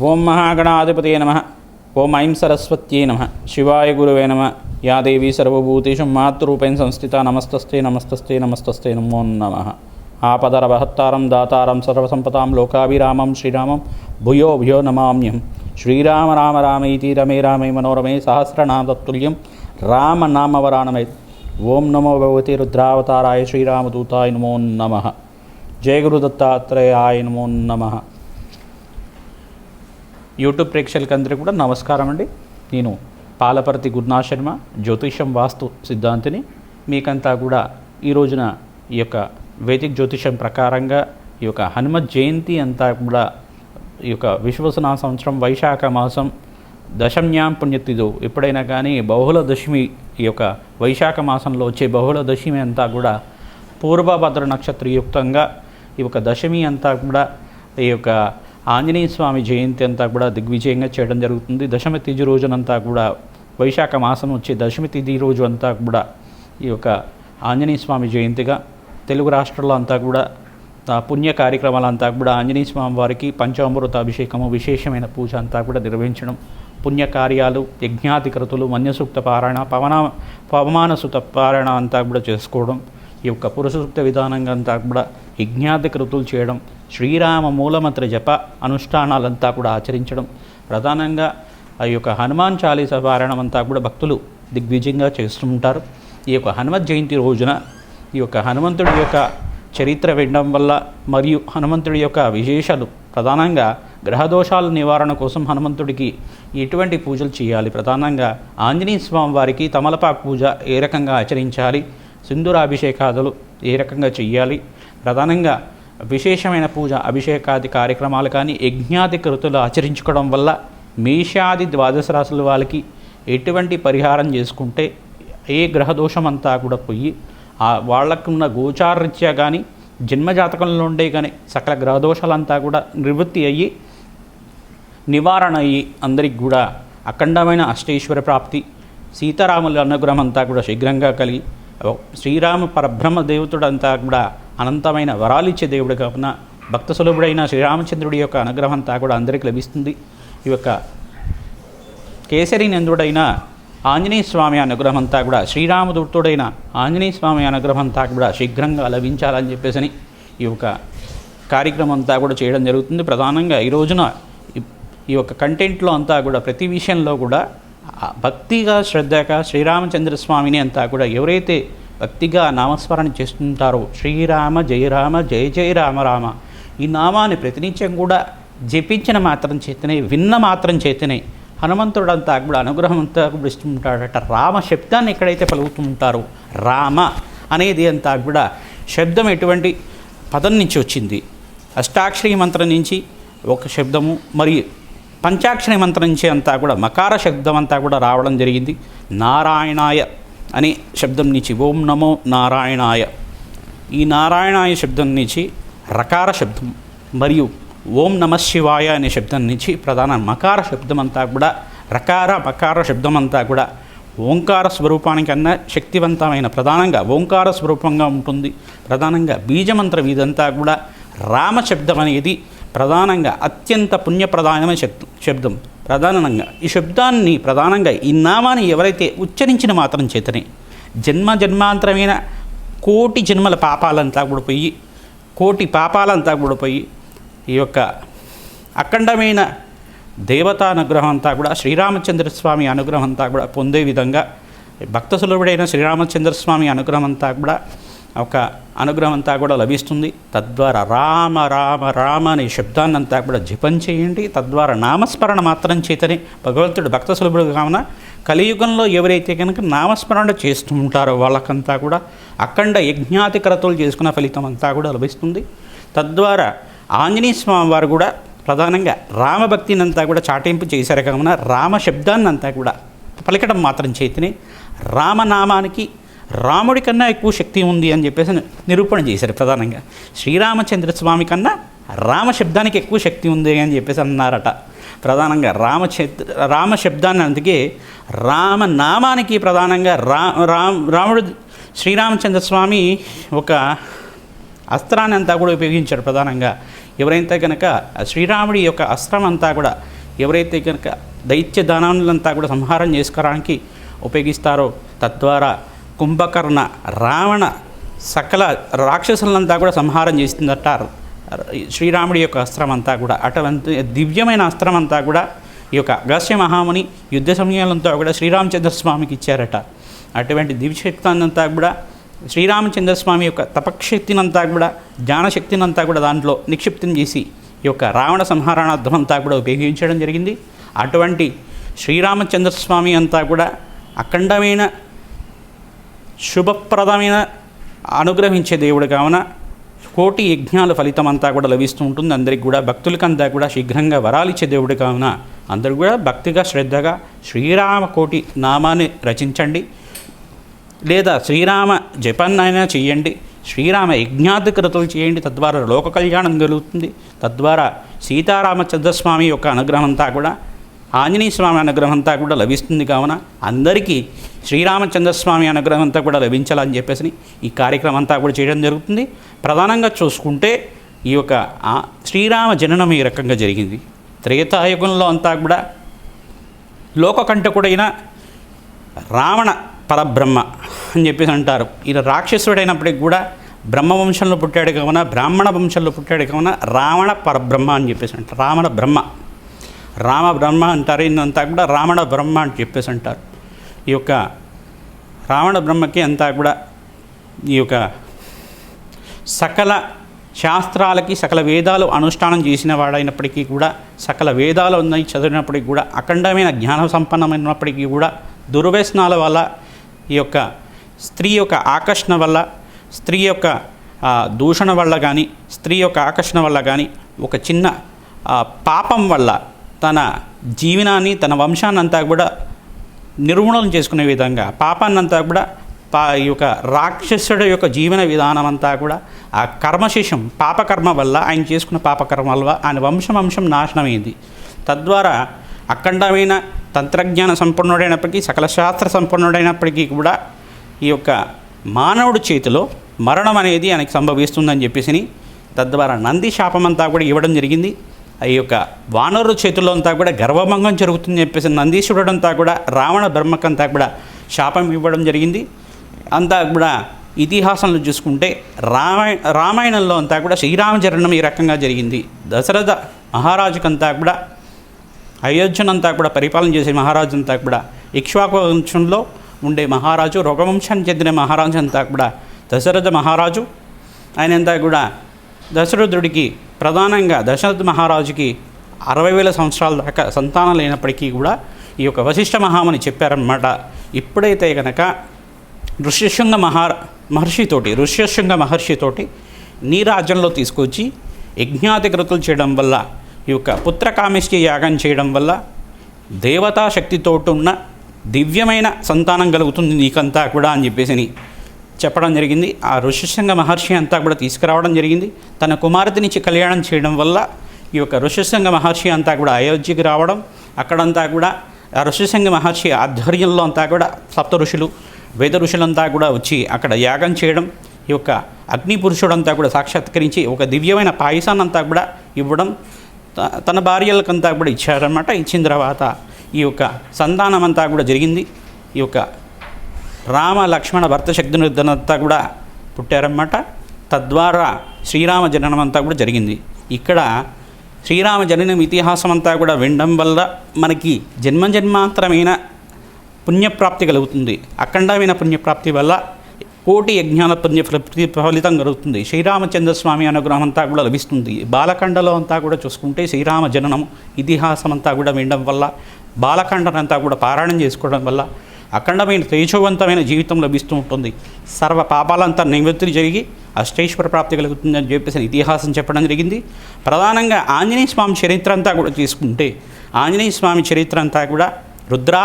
ఓం మహాగణాధిపతయ నమ. ఓం ఐం సరస్వత్యై నమ. శివాయ గురువే నమ. యా దేవీ సర్వభూతేషు మాతృరూపేణ సంస్థిత నమస్తస్తే నమస్తస్తే నమస్తస్తే నమో నమ. ఆపదర ఆపదరవహత్తారం దాతారం సర్వసంపదాం లోకాభిరామం శ్రీరామం భూయో భూయో నమామ్యం శ్రీరామ రామ రామైతి రమే రామే మనోరమే సహస్రనామతత్తుల్యం రామనామవరాణమై ఓం నమో భగవతి రుద్రావతారాయ శ్రీరామదూతాయ నమో నమ. జయ గురు నమో నమ. యూట్యూబ్ ప్రేక్షకులందరికీ కూడా నమస్కారం అండి. నేను పాలపర్తి గురునా శర్మ జ్యోతిషం వాస్తు సిద్ధాంతిని. మీకంతా కూడా ఈ రోజున ఈ యొక్క వేదిక్ జ్యోతిషం ప్రకారంగా ఈ యొక్క హనుమత్ జయంతి అంతా కూడా ఈ యొక్క విశ్వసనా సంవత్సరం వైశాఖ మాసం దశమ్యాం పుణ్యతిథు ఎప్పుడైనా కానీ బహుళ దశమి ఈ యొక్క వైశాఖ మాసంలో వచ్చే బహుళ దశమి అంతా కూడా పూర్వభద్ర నక్షత్రయుక్తంగా ఈ యొక్క దశమి అంతా కూడా ఈ యొక్క ఆంజనేయ స్వామి జయంతి అంతా కూడా దిగ్విజయంగా చేయడం జరుగుతుంది. దశమి తిథి రోజునంతా కూడా వైశాఖ మాసం వచ్చే దశమి తిథి రోజు అంతా కూడా ఈ యొక్క ఆంజనేయ స్వామి జయంతిగా తెలుగు రాష్ట్రాల్లో అంతా కూడా ఆ పుణ్య కార్యక్రమాలంతా కూడా ఆంజనేయ స్వామి వారికి పంచామృత అభిషేకము విశేషమైన పూజ అంతా కూడా నిర్వహించడం పుణ్య కార్యాలు యజ్ఞాధికృతులు మన్యసూక్త పారాయణ పవన పవమానసుత పారాయణ అంతా కూడా చేసుకోవడం ఈ యొక్క పురుషసూక్త విధానంగా అంతా కూడా యజ్ఞాధికృతులు చేయడం శ్రీరామ మూలమంత్ర జప అనుష్ఠానాలంతా కూడా ఆచరించడం ప్రధానంగా ఆ యొక్క హనుమాన్ చాలీస పారాయణం అంతా కూడా భక్తులు దిగ్విజయంగా చేస్తుంటారు ఈ యొక్క హనుమత్ జయంతి రోజున ఈ యొక్క హనుమంతుడి యొక్క చరిత్ర వినడం వల్ల మరియు హనుమంతుడి యొక్క విశేషాలు ప్రధానంగా గ్రహదోషాల నివారణ కోసం హనుమంతుడికి ఎటువంటి పూజలు చేయాలి ప్రధానంగా ఆంజనేయ స్వామి వారికి తమలపాకు పూజ ఏ రకంగా ఆచరించాలి సింధూరాభిషేకాదులు ఏ రకంగా చెయ్యాలి? ప్రధానంగా విశేషమైన పూజ అభిషేకాది కార్యక్రమాలు కానీ యజ్ఞాది కృతులు ఆచరించుకోవడం వల్ల మేషాది ద్వాదశ రాశుల వాళ్ళకి ఎటువంటి పరిహారం చేసుకుంటే ఏ గ్రహదోషం అంతా కూడా పోయి ఆ వాళ్ళకున్న గోచారరీత్యా కానీ జన్మజాతకంలో ఉండే కానీ సకల గ్రహదోషాలంతా కూడా నివృత్తి అయ్యి నివారణ అయ్యి అందరికి కూడా అఖండమైన అష్టేశ్వర ప్రాప్తి సీతారాముల అనుగ్రహం అంతా కూడా శీఘ్రంగా కలిగి శ్రీరామ పరబ్రహ్మ దేవుతుడు అంతా కూడా అనంతమైన వరాలిచ్చే దేవుడు కావున భక్త సులభుడైన శ్రీరామచంద్రుడి యొక్క అనుగ్రహం అంతా కూడా అందరికీ లభిస్తుంది. ఈ యొక్క కేసరి నందుడైన ఆంజనేయ స్వామి అనుగ్రహం అంతా కూడా శ్రీరామదూతుడైన ఆంజనేయ స్వామి అనుగ్రహం అంతా కూడా శీఘ్రంగా లభించాలని చెప్పేసి ఈ యొక్క కార్యక్రమం అంతా కూడా చేయడం జరుగుతుంది. ప్రధానంగా ఈ రోజున ఈ- ఈ యొక్క కంటెంట్లో అంతా కూడా ప్రతి విషయంలో కూడా భక్తిగా శ్రద్ధగా శ్రీరామచంద్ర స్వామిని అంతా కూడా ఎవరైతే భక్తిగా నామస్మరణ చేస్తుంటారో శ్రీరామ జయరామ జయ జయ రామ రామ ఈ నామాన్ని ప్రతినిత్యం కూడా జపించిన మాత్రం చేతనే విన్న మాత్రం చేతనే హనుమంతుడంతా కూడా అనుగ్రహం అంతా కూడా ఇస్తుంటాడట రామ శబ్దాన్ని ఎక్కడైతే పలుకుతుంటారో రామ అనేది అంతా కూడా శబ్దం ఎటువంటి పదం నుంచి వచ్చింది. అష్టాక్షరి మంత్రం నుంచి ఒక శబ్దము మరియు పంచాక్షరి మంత్రం నుంచి అంతా కూడా మకార శబ్దం అంతా కూడా రావడం జరిగింది. నారాయణాయ అనే శబ్దం నుంచి ఓం నమో నారాయణాయ. ఈ నారాయణాయ శబ్దం నుంచి రకార శబ్దం మరియు ఓం నమ శివాయ అనే శబ్దం నుంచి ప్రధాన మకార శబ్దం అంతా కూడా రకార మకార శబ్దం అంతా కూడా ఓంకార స్వరూపానికన్నా శక్తివంతమైన ప్రధానంగా ఓంకార స్వరూపంగా ఉంటుంది. ప్రధానంగా బీజమంత్రం ఇదంతా కూడా రామ శబ్దం అనేది ప్రధానంగా అత్యంత పుణ్యప్రధానమైన శబ్దం శబ్దం. ప్రధానంగా ఈ శబ్దాన్ని ప్రధానంగా ఈ నామాన్ని ఎవరైతే ఉచ్చరించిన మాత్రం చేతనే జన్మ జన్మాంతరమైన కోటి జన్మల పాపాలంతా కూడా పోయి కోటి పాపాలంతా కూడా పోయి ఈ యొక్క అఖండమైన దేవతా అనుగ్రహం అంతా కూడా శ్రీరామచంద్ర స్వామి అనుగ్రహం అంతా కూడా పొందే విధంగా భక్త సులభుడైన శ్రీరామచంద్ర స్వామి అనుగ్రహం అంతా కూడా ఒక అనుగ్రహం అంతా కూడా లభిస్తుంది. తద్వారా రామ రామ రామ అనే శబ్దాన్ని అంతా కూడా జపం చేయండి. తద్వారా నామస్మరణ మాత్రం చేతనే భగవంతుడు భక్త సులభుడు కావున కలియుగంలో ఎవరైతే కనుక నామస్మరణ చేస్తూ ఉంటారో వాళ్ళకంతా కూడా అఖండ యజ్ఞాతి చేసుకున్న ఫలితం అంతా కూడా లభిస్తుంది. తద్వారా ఆంజనేయ స్వామి వారు కూడా ప్రధానంగా రామభక్తిని అంతా కూడా చాటింపు చేశారు కావున రామ శబ్దాన్ని అంతా కూడా పలికడం మాత్రం చేతిని రామనామానికి రాముడి కన్నా ఎక్కువ శక్తి ఉంది అని చెప్పేసి నిరూపణ చేశారు ప్రధానంగా. శ్రీరామచంద్ర స్వామి కన్నా రామ శబ్దానికి ఎక్కువ శక్తి ఉంది అని చెప్పేసి అన్నారట. ప్రధానంగా రామ రామ శబ్దాన్ని అందుకే రామనామానికి ప్రధానంగా రా రామ్ రాముడు శ్రీరామచంద్ర స్వామి ఒక అస్త్రాన్ని అంతా కూడా ఉపయోగించాడు ప్రధానంగా. ఎవరైతే కనుక శ్రీరాముడి యొక్క అస్త్రం అంతా కూడా ఎవరైతే కనుక దైత్య దానవులంతా కూడా సంహారం చేసుకోవడానికి ఉపయోగిస్తారో తద్వారా కుంభకర్ణ రావణ సకల రాక్షసులంతా కూడా సంహారం చేసిందట. శ్రీరాముడి యొక్క అస్త్రం అంతా కూడా అటువంటి దివ్యమైన అస్త్రం అంతా కూడా ఈ యొక్క అగస్య మహాముని యుద్ధ సమయాలంతా కూడా శ్రీరామచంద్రస్వామికి ఇచ్చారట. అటువంటి దివ్యశక్తాన్నంతా కూడా శ్రీరామచంద్రస్వామి యొక్క తపశక్తినంతా కూడా జ్ఞానశక్తినంతా కూడా దాంట్లో నిక్షిప్తం చేసి ఈ యొక్క రావణ సంహారణార్థం అంతా కూడా ఉపయోగించడం జరిగింది. అటువంటి శ్రీరామచంద్రస్వామి అంతా కూడా అఖండమైన శుభప్రదమైన అనుగ్రహించే దేవుడు కావున కోటి యజ్ఞాల ఫలితం అంతా కూడా లభిస్తూ ఉంటుంది. అందరికి కూడా భక్తులకంతా కూడా శీఘ్రంగా వరాలిచ్చే దేవుడు కావున అందరూ కూడా భక్తిగా శ్రద్ధగా శ్రీరామ కోటి నామాన్ని రచించండి. లేదా శ్రీరామ జపన్నైనా చేయండి. శ్రీరామ యజ్ఞాధికృతులు చేయండి. తద్వారా లోక కళ్యాణం కలుగుతుంది తద్వారా సీతారామచంద్రస్వామి యొక్క అనుగ్రహం అంతా కూడా ఆంజనేయ స్వామి అనుగ్రహం అంతా కూడా లభిస్తుంది కావున అందరికీ శ్రీరామచంద్రస్వామి అనుగ్రహం అంతా కూడా లభించాలని చెప్పేసి ఈ కార్యక్రమం అంతా కూడా చేయడం జరుగుతుంది. ప్రధానంగా చూసుకుంటే ఈ యొక్క శ్రీరామ జననం ఈ రకంగా జరిగింది. త్రేతాయుగంలో అంతా కూడా లోకకంటకుడైన రావణ పరబ్రహ్మ అని చెప్పేసి అంటారు. ఈయన రాక్షసుడైనప్పటికి కూడా బ్రహ్మవంశంలో పుట్టాడు కావున బ్రాహ్మణ వంశంలో పుట్టాడు కావున రావణ పరబ్రహ్మ అని చెప్పేసి అంటారు. రావణ బ్రహ్మ. రామ బ్రహ్మ అంటారు ఇదంతా కూడా రావణ బ్రహ్మ అని చెప్పేసి అంటారు. ఈ యొక్క రావణ బ్రహ్మకి అంతా కూడా ఈ యొక్క సకల శాస్త్రాలకి సకల వేదాలు అనుష్ఠానం చేసిన వాడైనప్పటికీ కూడా సకల వేదాలు ఉన్నాయి చదివినప్పటికీ కూడా అఖండమైన జ్ఞాన సంపన్నమైనప్పటికీ కూడా దుర్వ్యసనాల వల్ల ఈ యొక్క స్త్రీ యొక్క ఆకర్షణ వల్ల స్త్రీ యొక్క దూషణ వల్ల కానీ స్త్రీ యొక్క ఆకర్షణ వల్ల కానీ ఒక చిన్న పాపం వల్ల తన జీవనాన్ని తన వంశాన్ని అంతా కూడా నిర్మూలన చేసుకునే విధంగా పాపాన్నంతా కూడా పా ఈ యొక్క రాక్షసుడి యొక్క జీవన విధానం అంతా కూడా ఆ కర్మశేషం పాపకర్మ వల్ల ఆయన చేసుకున్న పాపకర్మ వల్ల ఆయన వంశం వంశం నాశనమైంది. తద్వారా అఖండమైన తంత్రజ్ఞాన సంపన్నుడైనప్పటికీ సకల శాస్త్ర సంపన్నుడైనప్పటికీ కూడా ఈ యొక్క మానవుడి చేతిలో మరణం అనేది ఆయనకి సంభవిస్తుందని చెప్పేసి తద్వారా నంది శాపం అంతా కూడా ఇవ్వడం జరిగింది. ఈ యొక్క వానరు చేతుల్లో అంతా కూడా గర్వభంగం జరుగుతుందని చెప్పేసి నందీశ్వరుడు అంతా కూడా రావణ బ్రహ్మకంతా కూడా శాపం ఇవ్వడం జరిగింది. అంతా కూడా ఇతిహాసంలో చూసుకుంటే రామాయ రామాయణంలో అంతా కూడా శ్రీరామచరణం ఈ రకంగా జరిగింది. దశరథ మహారాజుకంతా కూడా అయోధ్యనంతా కూడా పరిపాలన చేసే మహారాజు అంతా కూడా ఇక్ష్వాకు వంశంలో ఉండే మహారాజు రఘువంశానికి చెందిన మహారాజు అంతా కూడా దశరథ మహారాజు ఆయనంతా కూడా దశరథుడికి ప్రధానంగా దశరథ మహారాజుకి అరవై వేల సంవత్సరాల దాకా సంతానం లేనప్పటికీ కూడా ఈ యొక్క వశిష్ఠ మహామని చెప్పారన్నమాట. ఇప్పుడైతే కనుక ఋష్యశృంగ మహా మహర్షితోటి ఋష్యశృంగ మహర్షితోటి నీ రాజ్యంలో తీసుకొచ్చి యజ్ఞాధికృతులు చేయడం వల్ల ఈ యొక్క పుత్రకామిష్టి యాగం చేయడం వల్ల దేవతా శక్తితోటి ఉన్న దివ్యమైన సంతానం కలుగుతుంది నీకంతా కూడా అని చెప్పేసి చెప్పడం జరిగింది. ఆ ఋషిశృంగ మహర్షి అంతా కూడా తీసుకురావడం జరిగింది. తన కుమార్తెనిచ్చి కళ్యాణం చేయడం వల్ల ఈ యొక్క ఋషిశృంగ మహర్షి అంతా కూడా అయోధ్యకి రావడం అక్కడంతా కూడా ఆ ఋషిశృంగ మహర్షి ఆధ్వర్యంలో అంతా కూడా సప్త ఋషులు వేద ఋషులంతా కూడా వచ్చి అక్కడ యాగం చేయడం ఈ యొక్క అగ్ని పురుషుడంతా కూడా సాక్షాత్కరించి ఒక దివ్యమైన పాయసాన్ని అంతా కూడా ఇవ్వడం తన భార్యలకంతా కూడా ఇచ్చారనమాట ఇచ్చిన తర్వాత ఈ యొక్క సంతానం అంతా కూడా జరిగింది. ఈ యొక్క రామ లక్ష్మణ భర్త శక్తినిర్ధనంతా కూడా పుట్టారన్నమాట. తద్వారా శ్రీరామ జననం అంతా కూడా జరిగింది. ఇక్కడ శ్రీరామ జననం ఇతిహాసం అంతా కూడా వినడం వల్ల మనకి జన్మ జన్మాంతరమైన పుణ్యప్రాప్తి కలుగుతుంది. అఖండమైన పుణ్యప్రాప్తి వల్ల కోటి యజ్ఞాల పుణ్య ఫలి- ఫలితం కలుగుతుంది. శ్రీరామచంద్ర స్వామి అనుగ్రహం అంతా కూడా లభిస్తుంది. బాలకండలో అంతా కూడా చూసుకుంటే శ్రీరామ జననం ఇతిహాసం అంతా కూడా వినడం వల్ల బాలకండనంతా కూడా పారాయణం చేసుకోవడం వల్ల అఖండమైన తేజవంతమైన జీవితం లభిస్తూ ఉంటుంది. సర్వ పాపాలంతా నివృత్తి జరిగి అష్టేశ్వర ప్రాప్తి కలుగుతుందని చెప్పేసి ఇతిహాసం చెప్పడం జరిగింది. ప్రధానంగా ఆంజనేయ స్వామి చరిత్ర అంతా కూడా తీసుకుంటే ఆంజనేయ స్వామి చరిత్ర అంతా కూడా రుద్రా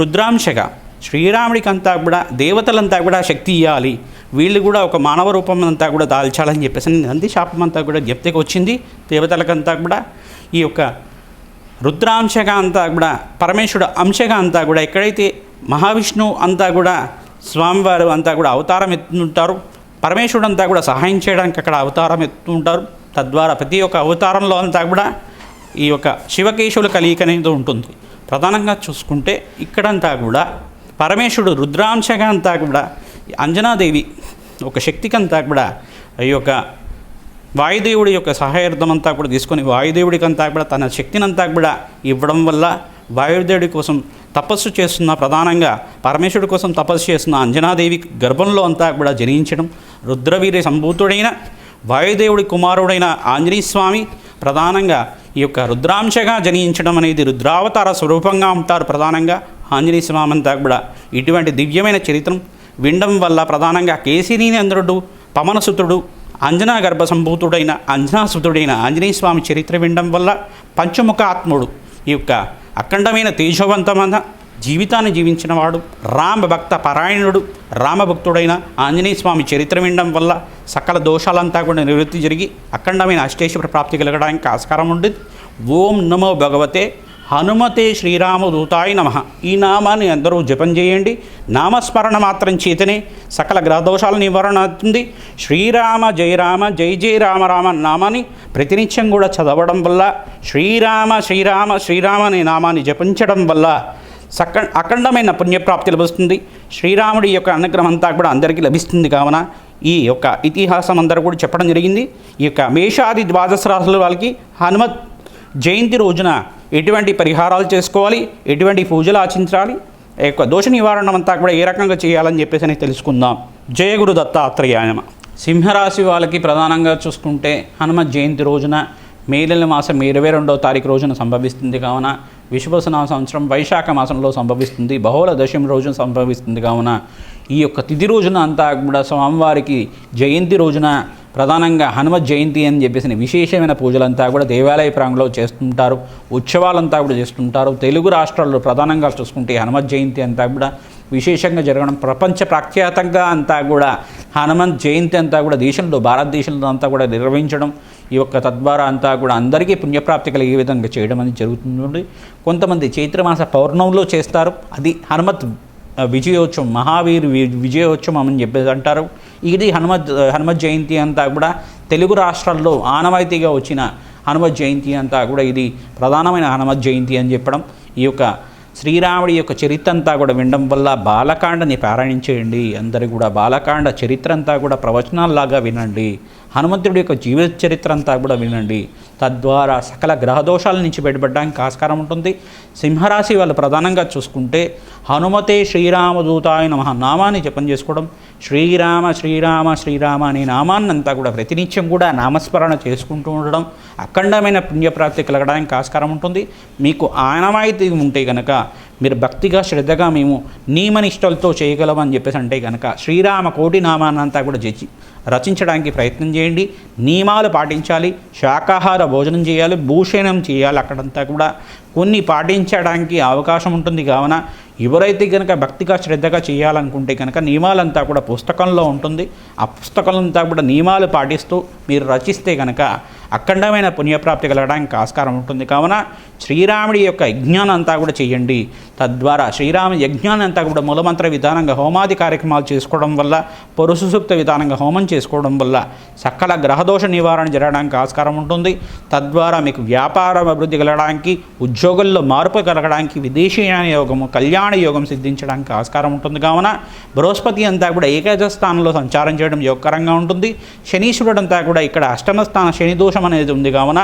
రుద్రాంశగా శ్రీరాముడికి అంతా కూడా దేవతలంతా కూడా శక్తి ఇవ్వాలి వీళ్ళు కూడా ఒక మానవ రూపం అంతా కూడా దాల్చాలని చెప్పేసి నంది శాపం అంతా కూడా జ్ఞప్తికి వచ్చింది. దేవతలకంతా కూడా ఈ యొక్క రుద్రాంశగా అంతా కూడా పరమేశ్వరుడు అంశగా అంతా కూడా ఎక్కడైతే మహావిష్ణువు అంతా కూడా స్వామివారు అంతా కూడా అవతారం ఎత్తుంటారు. పరమేశ్వరుడు అంతా కూడా సహాయం చేయడానికి అక్కడ అవతారం ఎత్తుంటారు. తద్వారా ప్రతి ఒక్క అవతారంలో అంతా కూడా ఈ యొక్క శివకేశవుల కలియిక అనేది ఉంటుంది. ప్రధానంగా చూసుకుంటే ఇక్కడంతా కూడా పరమేశ్వరుడు రుద్రాంశగా అంతా కూడా అంజనాదేవి ఒక శక్తికంతా కూడా ఈ యొక్క వాయుదేవుడి యొక్క సహాయార్థం అంతా కూడా తీసుకొని వాయుదేవుడికి అంతా కూడా తన శక్తినంతా కూడా ఇవ్వడం వల్ల వాయుదేవుడి కోసం తపస్సు చేస్తున్న ప్రధానంగా పరమేశ్వరుడి కోసం తపస్సు చేస్తున్న అంజనాదేవి గర్భంలో అంతా కూడా జనించడం. రుద్రవీర్య సంభూతుడైన వాయుదేవుడి కుమారుడైన ఆంజనేయ స్వామి ప్రధానంగా ఈ యొక్క రుద్రాంశగా జనించడం అనేది రుద్రావతార స్వరూపంగా ఉంటారు ప్రధానంగా. ఆంజనేయ స్వామి అంతా కూడా ఇటువంటి దివ్యమైన చరిత్రం వినడం వల్ల ప్రధానంగా కేశినీంద్రుడు పమనసుతుడు అంజనా గర్భ సంభూతుడైన అంజనాసుతుడైన ఆంజనేయ స్వామి చరిత్ర వినడం వల్ల పంచముఖ ఆత్ముడు ఈ యొక్క అఖండమైన తేజవంతమైన జీవితాన్ని జీవించిన వాడు. రామ భక్త పరాయణుడు రామభక్తుడైన ఆంజనేయ స్వామి చరిత్ర వినడం వల్ల సకల దోషాలంతా కూడా నివృత్తి జరిగి అఖండమైన అష్టేశ్వర ప్రాప్తి కలగడానికి ఆస్కారం ఉండేది ఓం నమో భగవతే హనుమతే శ్రీరామదూతాయ నమ. ఈ నామాన్ని అందరూ జపం చేయండి. నామస్మరణ మాత్రం చేతనే సకల గ్రహదోషాల నివారణ అవుతుంది. శ్రీరామ జయరామ జై జయ రామ రామ నామాన్ని ప్రతినిత్యం కూడా చదవడం వల్ల శ్రీరామ శ్రీరామ శ్రీరామ అనే నామాన్ని జపించడం వల్ల సక అఖండమైన పుణ్యప్రాప్తి లభిస్తుంది. శ్రీరాముడి యొక్క అనుగ్రహం అంతా కూడా అందరికీ లభిస్తుంది కావున ఈ యొక్క ఇతిహాసం అందరూ కూడా చెప్పడం జరిగింది. ఈ యొక్క మేషాది ద్వాదశ రాసుల వాళ్ళకి హనుమత్ జయంతి రోజున ఎటువంటి పరిహారాలు చేసుకోవాలి? ఎటువంటి పూజలు ఆచరించాలి? యొక్క దోష నివారణ అంతా కూడా ఏ రకంగా చేయాలని చెప్పేసి అని తెలుసుకుందాం. జయగురు దత్తాత్రేయాయమ సింహరాశి వాళ్ళకి ప్రధానంగా చూసుకుంటే హనుమ జయంతి రోజున మేలిన మాసం ఇరవై రెండవ తారీఖు రోజున సంభవిస్తుంది కావున విశ్వసన సంవత్సరం వైశాఖ మాసంలో సంభవిస్తుంది. బహుళ దశమి రోజున సంభవిస్తుంది కావున ఈ యొక్క తిథి రోజున అంతా కూడా స్వామివారికి జయంతి రోజున ప్రధానంగా హనుమత్ జయంతి అని చెప్పేసిన విశేషమైన పూజలంతా కూడా దేవాలయ ప్రాంగంలో చేస్తుంటారు. ఉత్సవాలంతా కూడా చేస్తుంటారు. తెలుగు రాష్ట్రాల్లో ప్రధానంగా చూసుకుంటే హనుమత్ జయంతి అంతా కూడా విశేషంగా జరగడం ప్రపంచ ప్రఖ్యాతంగా అంతా కూడా హనుమంత్ జయంతి అంతా కూడా దేశంలో భారతదేశంలో అంతా కూడా నిర్వహించడం ఈ యొక్క తద్వారా అంతా కూడా అందరికీ పుణ్యప్రాప్తి కలిగే విధంగా చేయడం అనేది జరుగుతుంది కొంతమంది చైత్రమాస పౌర్ణంలో చేస్తారు. అది హనుమత్ విజయోత్సవం మహావీర్ వి- విజయోత్సవం అని చెప్పేసి అంటారు. ఇది హనుమత్ హనుమత్ జయంతి అంతా కూడా తెలుగు రాష్ట్రాల్లో ఆనవాయితీగా వచ్చిన హనుమత్ జయంతి అంతా కూడా ఇది ప్రధానమైన హనుమత్ జయంతి అని చెప్పడం ఈ యొక్క శ్రీరాముడి యొక్క చరిత్ర అంతా కూడా వినడం వల్ల బాలకాండని పారాయణం అందరు కూడా బాలకాండ చరిత్ర అంతా కూడా ప్రవచనాల్లాగా వినండి. హనుమంతుడి యొక్క జీవిత చరిత్ర అంతా కూడా వినండి. తద్వారా సకల గ్రహదోషాల నుంచి బయటపడడానికి ఆస్కారం ఉంటుంది. సింహరాశి వాళ్ళు ప్రధానంగా చూసుకుంటే హనుమతే శ్రీరామదూతాయ నమ నామాన్ని జపం చేసుకోవడం శ్రీరామ శ్రీరామ శ్రీరామ అనే నామాన్ని అంతా కూడా ప్రతినిత్యం కూడా నామస్మరణ చేసుకుంటూ ఉండడం అఖండమైన పుణ్యప్రాప్తి కలగడానికి ఆస్కారం ఉంటుంది. మీకు ఆనవాయితీ ఉంటే కనుక మీరు భక్తిగా శ్రద్ధగా మేము నియమనిష్టలతో చేయగలమని చెప్పేసి అంటే కనుక శ్రీరామ కోటి నామాన్ని అంతా కూడా జచి రచించడానికి ప్రయత్నం చేయండి. నియమాలు పాటించాలి. శాకాహార భోజనం చేయాలి. భూషణం చేయాలి. అక్కడంతా కూడా కొన్ని పాటించడానికి అవకాశం ఉంటుంది. కావున ఎవరైతే కనుక భక్తిగా శ్రద్ధగా చేయాలనుకుంటే కనుక నియమాలంతా కూడా పుస్తకంలో ఉంటుంది. ఆ పుస్తకాలంతా కూడా నియమాలు పాటిస్తూ మీరు రచిస్తే కనుక అఖండమైన పుణ్యప్రాప్తి కలగడానికి ఆస్కారం ఉంటుంది. కావున శ్రీరాముడి యొక్క యజ్ఞానం అంతా కూడా చేయండి. తద్వారా శ్రీరామ యజ్ఞాన్ని అంతా కూడా మూలమంత్ర విధానంగా హోమాది కార్యక్రమాలు చేసుకోవడం వల్ల పరుసు విధానంగా హోమం చేసుకోవడం వల్ల సకల గ్రహదోష నివారణ జరగడానికి ఆస్కారం ఉంటుంది. తద్వారా మీకు వ్యాపారం అభివృద్ధి కలగడానికి ఉద్యోగుల్లో మార్పు కలగడానికి విదేశీయాన యోగము కళ్యాణ యోగం సిద్ధించడానికి ఆస్కారం ఉంటుంది. కావున బృహస్పతి అంతా కూడా ఏకాదశ స్థానంలో సంచారం చేయడం యోగకరంగా ఉంటుంది. శనీశ్వరుడు అంతా కూడా ఇక్కడ అష్టమ స్థాన శని దోషం అనేది ఉంది కావున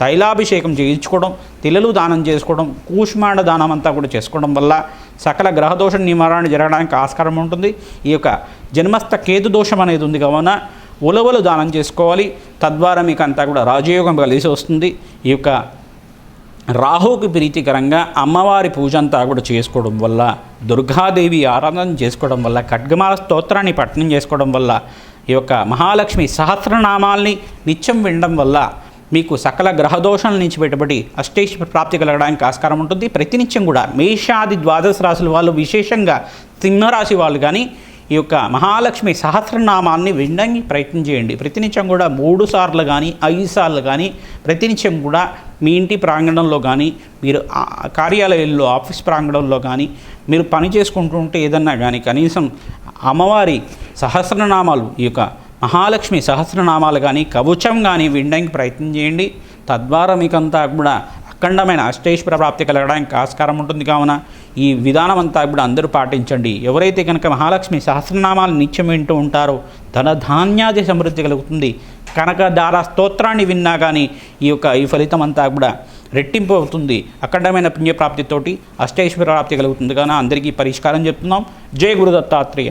తైలాభిషేకం చేయించుకోవడం తిలలు దానం చేసుకోవడం కూష్మాండ దానం అంతా కూడా చేసుకోవడం వల్ల సకల గ్రహదోష నివారణ జరగడానికి ఆస్కారం ఉంటుంది. ఈ యొక్క జన్మస్థ కేతు దోషం అనేది ఉంది కావున ఉలవలు దానం చేసుకోవాలి. తద్వారా మీకు అంతా కూడా రాజయోగం కలిసి వస్తుంది. ఈ యొక్క రాహుకి ప్రీతికరంగా అమ్మవారి పూజ అంతా కూడా చేసుకోవడం వల్ల దుర్గాదేవి ఆరాధన చేసుకోవడం వల్ల ఖడ్గమాల స్తోత్రాన్ని పఠనం చేసుకోవడం వల్ల ఈ యొక్క మహాలక్ష్మి సహస్రనామాల్ని నిత్యం వినడం వల్ల మీకు సకల గ్రహదోషాల నుంచి పెట్టబడి అష్టేశ్వర ప్రాప్తి కలగడానికి ఆస్కారం ఉంటుంది. ప్రతినిత్యం కూడా మేషాది ద్వాదశ రాశుల వాళ్ళు విశేషంగా సింహరాశి వాళ్ళు కానీ ఈ యొక్క మహాలక్ష్మి సహస్రనామాన్ని వినడానికి ప్రయత్నం చేయండి. ప్రతినిత్యం కూడా మూడు సార్లు కానీ ఐదు సార్లు కానీ ప్రతినిత్యం కూడా మీ ఇంటి ప్రాంగణంలో కానీ మీరు కార్యాలయాల్లో కార్యాలయంలో ఆఫీస్ ప్రాంగణంలో కానీ మీరు పని చేసుకుంటుంటే ఏదన్నా కానీ కనీసం అమ్మవారి సహస్రనామాలు ఈ యొక్క మహాలక్ష్మి సహస్రనామాలు కానీ కవచం కానీ వినడానికి ప్రయత్నం చేయండి. తద్వారా మీకంతా కూడా అఖండమైన అష్టేశ్వర ప్రాప్తి కలగడానికి ఆస్కారం ఉంటుంది కావున ఈ విధానం అంతా కూడా అందరూ పాటించండి. ఎవరైతే కనుక మహాలక్ష్మి సహస్రనామాలు నిత్యం వింటూ ఉంటారో ధనధాన్యాది సమృద్ధి కలుగుతుంది. కనుక దారా స్తోత్రాన్ని విన్నా కానీ ఈ యొక్క ఈ ఫలితం అంతా కూడా రెట్టింపు అవుతుంది. అఖండమైన పుణ్యప్రాప్తితోటి అష్టైశ్వర ప్రాప్తి కలుగుతుంది. కానీ అందరికీ పరిష్కారం చెప్తున్నాం. జయ గురు దత్తాత్రేయ